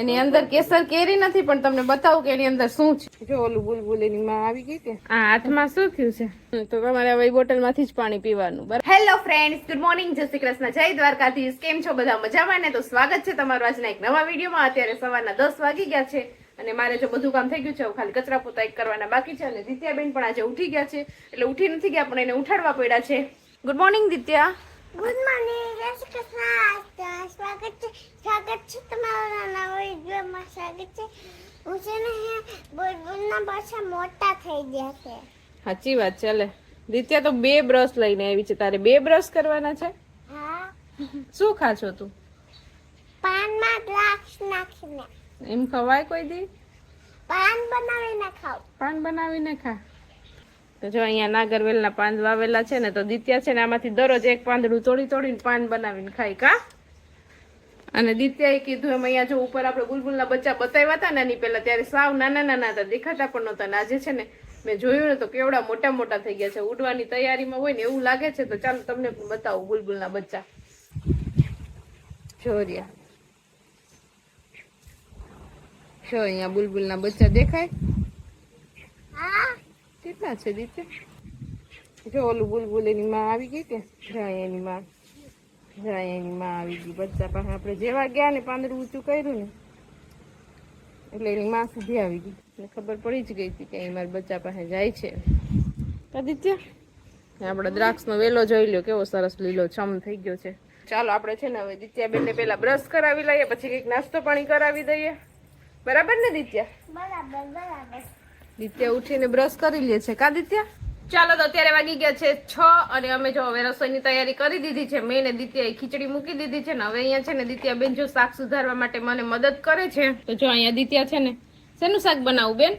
એની અંદર કેસર કેરી નથી પણ તમને બતાવું કે એની અંદર શું છે. જો ઓલું બુલબુલ એની માં આવી ગઈ કે? આ હાથમાં શું થયું છે? તો તમારે હવે બોટલમાંથી જ પાણી પીવાનું બરાબર? Hello friends good morning Jai Shri Krishna જય દ્વારકાધીશ. કેમ છો બધા મજામાં ને? તો સ્વાગત છે તમારું આજના એક નવા વિડીયોમાં. અત્યારે સવારના દસ વાગી ગયા છે અને મારે જો બધું કામ થઈ ગયું છે ખાલી કચરા પોતા એક કરવાના બાકી છે અને દિત્યાબેન પણ આજે ઉઠી ગયા છે. એટલે ઉઠી નથી ગયા પણ એને ઉઠાડવા પડ્યા છે. Good morning Ditya. Good morning Jai Shri Krishna. સ્વાગત છે સ્વાગત છે તમારું સ્વાગત છે. હું છે ને બુલબુલના પાછા મોટા થઈ ગયા છે. સાચી વાત ચાલે દિત્યા તો બે બ્રશ લઈને આવી છે. તારે બે બ્રશ કરવાના છે? હા. શું ખા છો તું? પાનમાં દ્રાક્ષ નાખીને. એમ ખવાય કોઈ દી? પાન બનાવીને ખાવ. પાન બનાવીને ખા. તો જો અહીંયા નાગરવેલના પાન વાવેલા છે ને તો દિત્યા છે ને આમાંથી દરરોજ એક પાંદડું તોડી તોડીને પાન બનાવીને ખાય કા? અને દિત્યાએ કીધું એમ અહીંયા જો ઉપર આપણે બુલબુલના બચ્ચા બતાવ્યા હતા નાની પહેલાં ત્યારે સાવ નાના નાના હતા દેખાતા પણ નહોતા. અને આજે છે ને મેં જોયું ને તો કેવડા મોટા મોટા થઈ ગયા છે. ઉડવાની તૈયારીમાં હોય ને એવું લાગે છે તો ચાલો તમને પણ બતાવું બુલબુલના બચ્ચા. જોરિયા જો અહીંયા બુલબુલના બચ્ચા દેખાય? હા. કેટલા છે દીત્યા? જો ઓલું બુલબુલ એની માં આવી ગઈ કે? જાય એની માં. જાય એની માં આવી ગઈ. બચ્ચા પાસે આપણે જેવા ગયા ને પાંદડું ઊંચું કર્યું ને એટલે એની માં સુધી આવી ગઈ. એટલે ખબર પડી જ ગઈ હતી કે અહીં મારા બચ્ચા પાસે જાય છે. આદિત્ય? આપણે દ્રાક્ષનો વેલો જોઈ લ્યો કેવો સરસ લીલો છમ થઈ ગયો છે. ચાલો આપણે છે ને હવે દિત્યાબેનને પેલા બ્રશ કરાવી લઈએ પછી કંઈક નાસ્તો પાણી કરાવી દઈએ. બરાબર ને દિત્યા? બરાબર બરાબર. દિત્યા ઉઠીને બ્રશ કરી લે છે. કા દિત્યા? ચાલો તો અત્યારે વાગી ગયા છે છ અને અમે જો હવે રસોઈની તૈયારી કરી દીધી છે. મેં ને દિત્યાએ ખીચડી મૂકી દીધી છે ને હવે અહીંયા છે ને દિત્યા બેન જો શાક સુધારવા માટે મને મદદ કરે છે. તો જો અહીંયા દિત્યા છે ને શેનું શાક બનાવું બેન?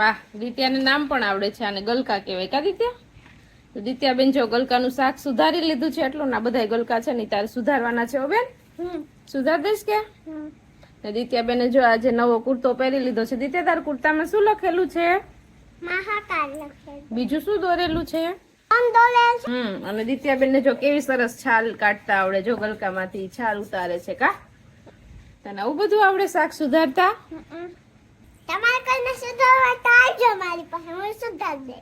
વાહ દિત્યાને નામ પણ આવડે છે અને ગલકા કહેવાય. કા દિત્યા? તો દિત્યા બેન જો ગલકાનું શાક સુધારી લીધું છે એટલું ના બધા ગલકા છે ને તારે સુધારવાના છે બેન? સુધાર દઈશ કે? દિત્યા બેને જો આજે નવો કુર્તો પહેરી લીધો છે. દિત્યા તાર કુર્તામાં શું લખેલું છે? બીજું શું દોરેલું છે? હમ અને દિત્યાબેન ને જો કેવી સરસ છાલ કાઢતા આવડે જો ગલકામાંથી છાલ ઉતારે છે કા? તને આવું બધું આવડે શાક સુધારતા? તમારે કોઈને સુધારવા તો આવજો મારી પાસે હું સુધાર દે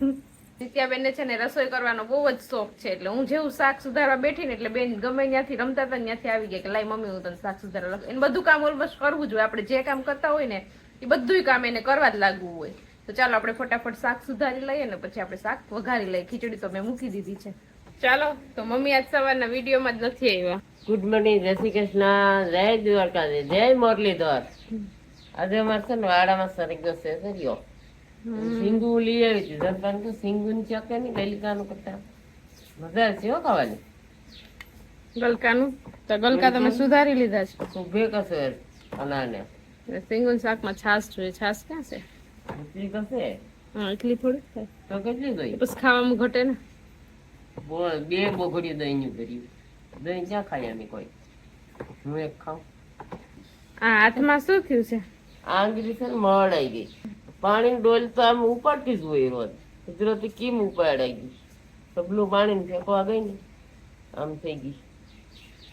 દિત્યાબેન ને છે ને રસોઈ કરવાનો બહુ જ શોખ છે એટલે હું જેવું શાક સુધારવા બેઠી ને એટલે બેન ગમે ત્યાંથી રમતા હતા ત્યાંથી આવી ગયા કે લાઈ મમ્મી હું તને શાક સુધારવા લાગુ. એને બધું કામ ઓલમોસ્ટ કરવું જોઈએ આપણે જે કામ કરતા હોય ને એ બધું કામ એને કરવા જ લાગવું હોય. તો ચાલો આપણે ફટાફટ શાક સુધારી લઈએ ને પછી આપણે શાક વઘારી લઈએ. ખીચડી તો મેં મૂકી દીધી છે. ચાલો તો મમ્મી આજ સવારના વિડીયોમાં જ નથી આવ્યા. ગુડ મોર્નિંગ જય શ્રી કૃષ્ણ જય દ્વારકાજી જય મુરલીધર. આજે અમારે છે ને વાડામાં સરગો છે સરિયો સિંગુ લઈ આવી હતી. જનપાન તો સિંગુ ની ચકે ની ગલકાનું કરતા. મજા છે હો ખાવાની. ગલકાનું? તો ગલકા તમે સુધારી લીધા છે. સુભે કશે અનાને. સિંગુન શાકમાં છાશ જોઈએ. છાશ ક્યાં છે? એટલી હા થાય. તો કેટલી દઈ પછી ખાવામાં ઘટે ને. બોલ બે બોઘડી દહીં નું કર્યું. દહીં ક્યાં ખાઈ અમે કોઈ? હું એક ખાઉં. આ હાથમાં શું થયું છે? આંગળી છે ને મળાઈ ગઈ. પાણી ડોલ તો આમ ઉપાડતી જ હોય રોજ. કુદરતી કેમ ઉપાડાઈ ગઈ સબલું પાણી ફેંકવા ગઈ ને આમ થઈ ગઈ.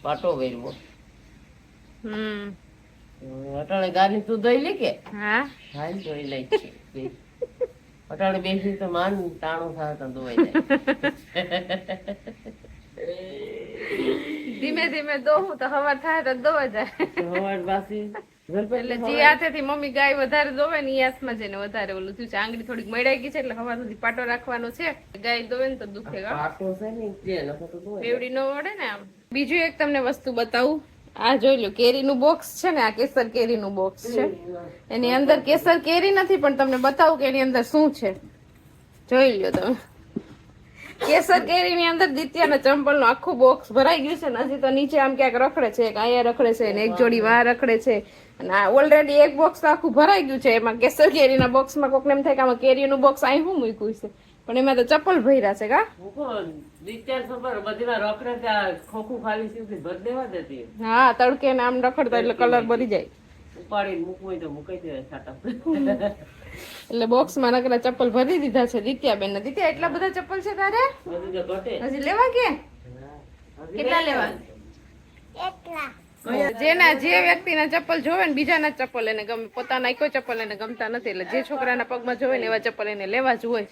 પાટો વેરવો હમ. અટાણે ગાડી તું ધોઈ લે કે? હા. હા ધોઈ લઈ છે. અટાણે બેસી તો માન તાણું થાય તો ધોવાઈ જાય. ધીમે ધીમે દોહું તો હવાર થાય તો દોવા જાય. હવાર બાસી એટલે જે હાથેથી મમ્મી ગાય વધારે દોવે ને એ હાથમાં જઈને વધારે ઓલું થયું છે. આંગળી થોડીક મળાઈ ગઈ છે એટલે હવા સુધી પાટો રાખવાનો છે. ગાય દોવે ને તો દુખે પાટો છે ને બેવડી ન વડે ને આમ. બીજું એક તમને વસ્તુ બતાવું. આ જોઈ લો કેરીનું બોક્સ છે ને આ કેસર કેરીનું બોક્સ છે. એની અંદર કેસર કેરી નથી પણ તમને બતાવું કે એની અંદર શું છે. જોઈ લ્યો તમે. કેસર કેરીની અંદર દિત્યાના ચંપલનું આખું બોક્સ ભરાઈ ગયું છે ને હજી તો નીચે આમ ક્યાંક રખડે છે એક અહીંયા રખડે છે ને એક જોડી વાં રખડે છે. અને આ ઓલરેડી એક બોક્સ તો આખું ભરાઈ ગયું છે એમાં કેસર કેરીના બોક્સમાં કોકને એમ થાય કે આમાં કેરીનું બોક્સ અહીં હું મૂક્યું છે? પણ એમાં તો ચપ્પલ ભર્યા છે કા? હું કહું, વિચાર બધીમાં રોકડે ત્યાં ખોખું ખાલી સીધી ભર દેવા દેતી હા તડકે ને આમ રખડતા એટલે કલર ભરી જાય. ઉપાડી મૂકવું તો મૂકી દે સાટા એટલે બોક્સમાં નકરા ચપ્પલ ભરી દીધા છે દિત્યા બેન દિત્યા એટલા બધા ચપ્પલ છે તારે? હજી લેવા કે? કેટલા લેવા? એકલા જેના જે વ્યક્તિના ચપ્પલ જોવે ને બીજાના ના ચપ્પલ એને ગમે. પોતાના કોઈ ચપ્પલ એને ગમતા નથી. એટલે જે છોકરાના પગમાં જોવે ને એવા ચપ્પલ એને લેવા જ હોય.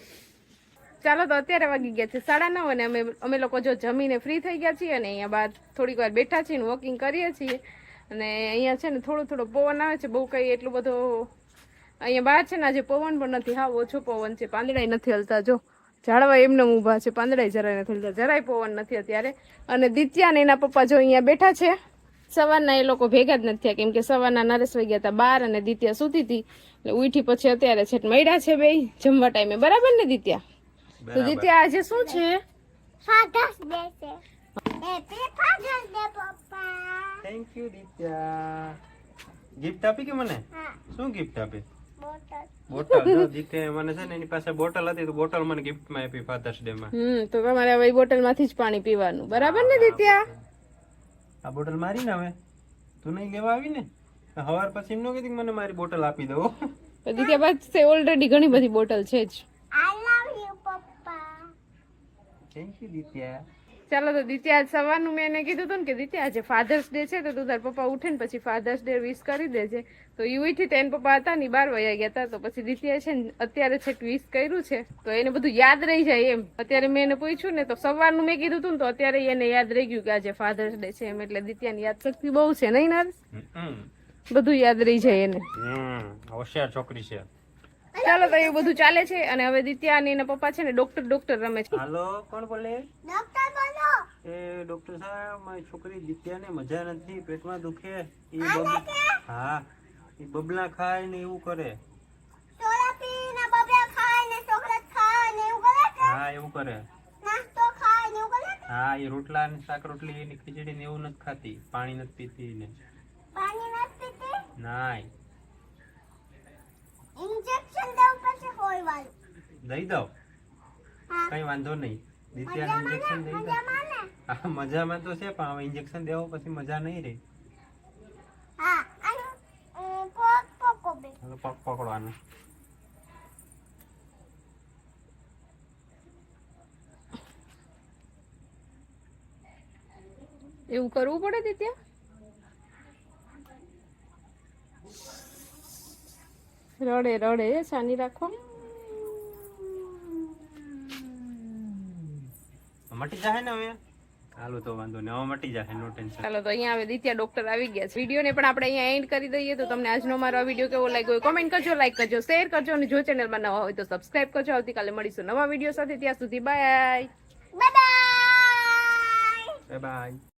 ચાલો તો અત્યારે વાગી ગયા છે સાડા નવ અને અમે અમે લોકો જો જમીને ફ્રી થઈ ગયા છીએ અને અહીંયા બહાર થોડીક વાર બેઠા છીએ વોકિંગ કરીએ છીએ. અને અહીંયા છે ને થોડો થોડો પવન આવે છે, બહુ કંઈ એટલું બધો અહીંયા બહાર છે ને આજે પવન પણ નથી. હા, ઓછો પવન છે પાંદડાઈ નથી હલતા. જો, ઝાડવા એમને ઊભા છે પાંદડાઈ જરાય નથી હલતા. જરાય પવન નથી અત્યારે. અને દિત્યા અને એના પપ્પા જો અહીંયા બેઠા છે. સવારના એ લોકો ભેગા જ નથી થયા, કેમ કે સવારના નરેશ વહી ગયા હતા બાર અને દિત્યા સૂતી હતી. એટલે ઉઠી પછી અત્યારે છે મળ્યા છે બે જમવા ટાઈમે બરાબર ને દિત્યા? તો દિત્યા આજે શું છે? ફાધર્સ ડે છે. હેપી ફાધર્સ ડે પપ્પા. Thank you Ditya. ગિફ્ટ આપી કે મને? હા. શું ગિફ્ટ આપી? બોટલ. બોટલ. જો દિત્યા મને છે ને એની પાસે બોટલ હતી તો બોટલ મને ગિફ્ટમાં આપી ફાધર્સ ડે માં. હમ તો તમારે હવે બોટલમાંથી જ પાણી પીવાનું. બરાબર ને દિત્યા? આ બોટલ મારી ને હવે? તું નહીં લેવા આવી ને? હવાર પછી એમ ન કીધું મને મારી બોટલ આપી દો તો દિત્યા પાસે ઓલરેડી ઘણી બધી બોટલ છે જ આઈ લવ યુ પપ્પા થેન્ક યુ દિત્યા ચાલો તો દિત્યા આજ સવારનું મેં એને કીધું હતું ને કે દિત્યા આજે ફાધર્સ ડે છે તો તું તાર પપ્પા ઉઠે ને પછી ફાધર્સ ડે વિશ કરી દેજે. તો ઉઠી તો એના પપ્પા હતા ને બાર વયા ગયા હતા તો પછી દિત્યા છે ને અત્યારે છે વિશ કર્યું છે. તો એને બધું યાદ રહી જાય એમ. અત્યારે મેં એને પૂછ્યું ને તો સવારનું મેં કીધું હતું ને તો અત્યારે એને યાદ રહી ગયું કે આજે ફાધર્સ ડે છે એમ. એટલે દિત્યાની યાદ શક્તિ બહુ છે નહીં નાર બધું યાદ રહી જાય એને. હોશિયાર છોકરી છે. ચાલો તો એવું બધું ચાલે છે અને હવે દિત્યા અને એના પપ્પા છે ને ડોક્ટર ડોક્ટર રમે છે. હાલો કોણ બોલે? ડોક્ટર બોલો. એ ડોક્ટર સાહેબ મારી છોકરી દિત્યાને મજા નથી પેટમાં દુખે. એ હા એ બબલા ખાય ને એવું કરે. સોડા પીને બબલા ખાય ને ચોકલેટ ખાય ને એવું કરે હા એવું કરે. નાસ્તો ખાય ને એવું કરે હા એ રોટલા ને શાક રોટલી એની ખીચડી ને એવું નથી ખાતી. પાણી નથી પીતી ને પાણી નથી પીતી? નાય ઇન્જેક્શન દેવું પડશે હોય વાળું દઈ દઉં? કઈ વાંધો નહીં. દિત્યાને ઇન્જેક્શન દઈ દઉં. મજામાં હા મજામાં તો છે પણ હવે ઇન્જેક્શન દેવો પછી મજા નહીં રહી. પકડવાનું. એવું કરવું પડે દિત્યા? રડે રડે શાની રાખો. મટી જાય ને હવે? હાલો તો વાંધો નહીં. હવે મટી જાય નો ટેન્શન. ચાલો તો અહીંયા હવે દિત્યા ડોક્ટર આવી ગયા છે. વિડીયોને પણ આપણે અહીંયા એન્ડ કરી દઈએ તો તમને આજનો મારો આ વીડિયો કેવો લાગ્યો હોય કોમેન્ટ કરજો લાઈક કરજો શેર કરજો અને જો ચેનલમાં નવા હોય તો સબસ્ક્રાઇબ કરજો. આવતીકાલે મળીશું નવા વીડિયો સાથે. ત્યાં સુધી બાય બાય બાય